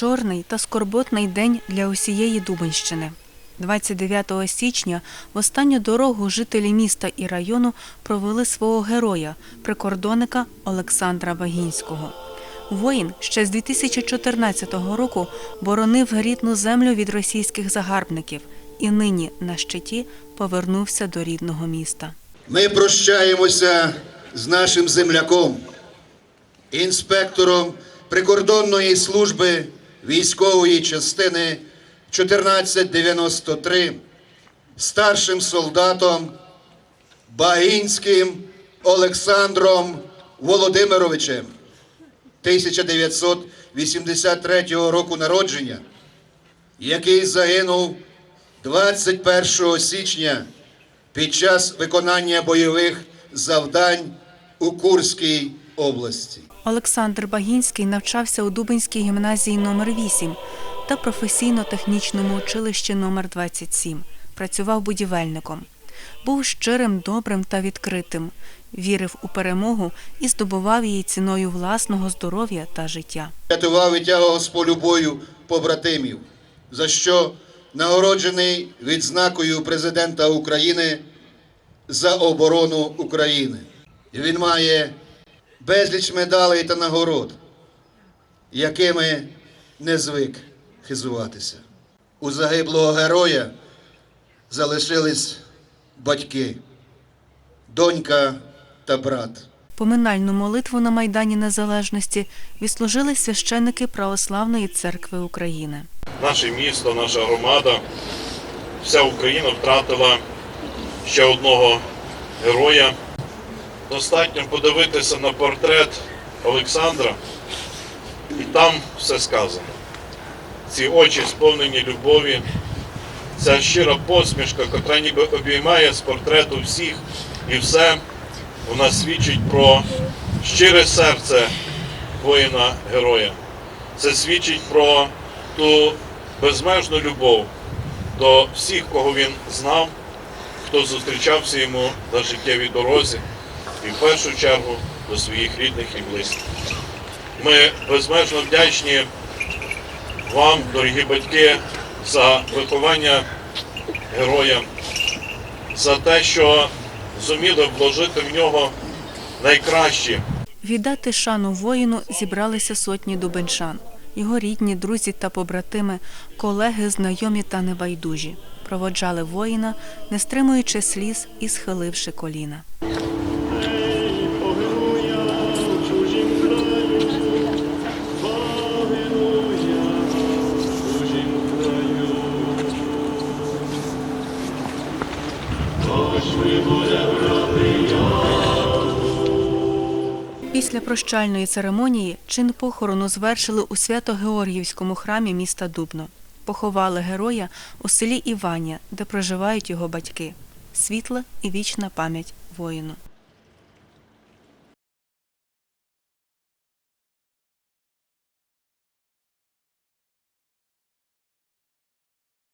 чорний та скорботний день для усієї Дубенщини. 29 січня в останню дорогу жителі міста і району провели свого героя, прикордонника Олександра Багінського. Воїн ще з 2014 року боронив рідну землю від російських загарбників і нині на щиті повернувся до рідного міста. Ми прощаємося з нашим земляком, інспектором прикордонної служби військової частини 1493, старшим солдатом Багінським Олександром Володимировичем. 1983 року народження, який загинув 21 січня під час виконання бойових завдань у Курській області. Олександр Багінський навчався у Дубинській гімназії номер 8 та професійно-технічному училищі номер 27 Працював будівельником. Був щирим, добрим та відкритим, вірив у перемогу і здобував її ціною власного здоров'я та життя. Рятував і тягав з полю бою побратимів, за що нагороджений відзнакою президента України за оборону України. І Він має безліч медалей та нагород, якими не звик хизуватися. У загиблого героя залишились батьки, донька та брат. Поминальну молитву на Майдані Незалежності відслужили священники Православної церкви України. наше місто, наша громада, вся Україна втратила ще одного героя. Достатньо подивитися на портрет Олександра, і там все сказано. Ці очі сповнені любові, ця щира посмішка, яка ніби обіймає з портрету всіх і все, вона свідчить про щире серце воїна-героя. Це свідчить про ту безмежну любов до всіх, кого він знав, хто зустрічався йому на життєвій дорозі, і в першу чергу до своїх рідних і близьких. Ми безмежно вдячні вам, дорогі батьки, за виховання героя, за те, що зуміли вложити в нього найкращі Віддати шану воїну зібралися сотні дубенчан, його рідні, друзі та побратими, колеги, знайомі та небайдужі. Проводжали воїна, не стримуючи сліз і схиливши коліна. Після прощальної церемонії чин похорону звершили у Свято-Георгіївському храмі міста Дубно. Поховали героя у селі Іваня, де проживають його батьки. Світла і вічна пам'ять воїну.